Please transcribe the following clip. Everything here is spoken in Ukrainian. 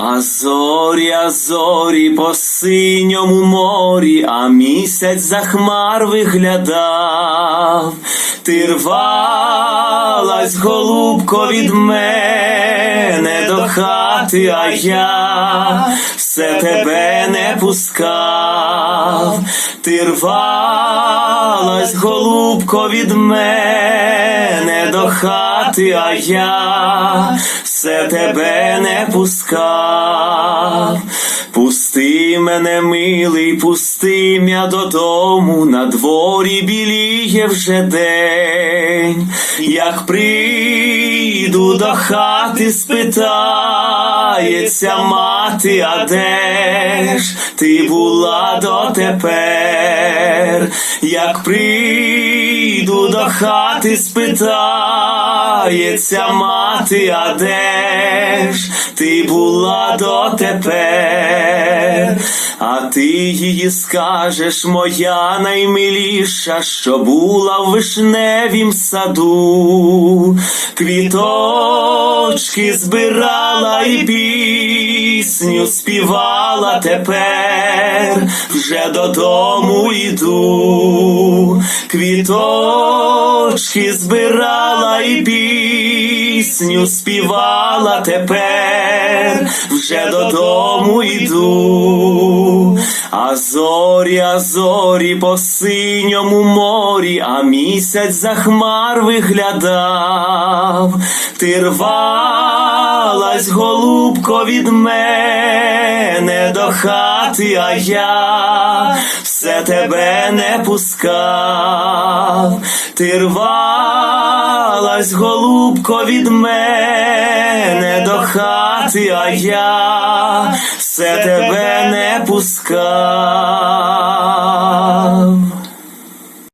А зорі, а зорі по синьому морі, а місяць за хмар виглядав, ти рвалась, голубко, від мене до хати, а я все тебе не пускав, ти рвалась, голубко, від мене до хати, а я все тебе не пускав. Пусти мене, милий, пусти м'я додому, на дворі біліє вже день. Як прийду до хати, спитається мати, а де ж ти була дотепер? Як прийду до хати, спитається мати, а де ти була дотепер? А ти її скажеш, моя наймиліша, що була в вишневім саду, квіточки збирала і пісню співала тепер, вже додому йду, квіточки збирала і пісню співала тепер, вже додому йду, а зорі, а зорі по синьому морі, а місяць за хмар виглядав, ти рвалась, голубко, від мене до хати, а я все тебе не пускав, ти рвалась, голубко, від мене до хати, а я все тебе не пускав.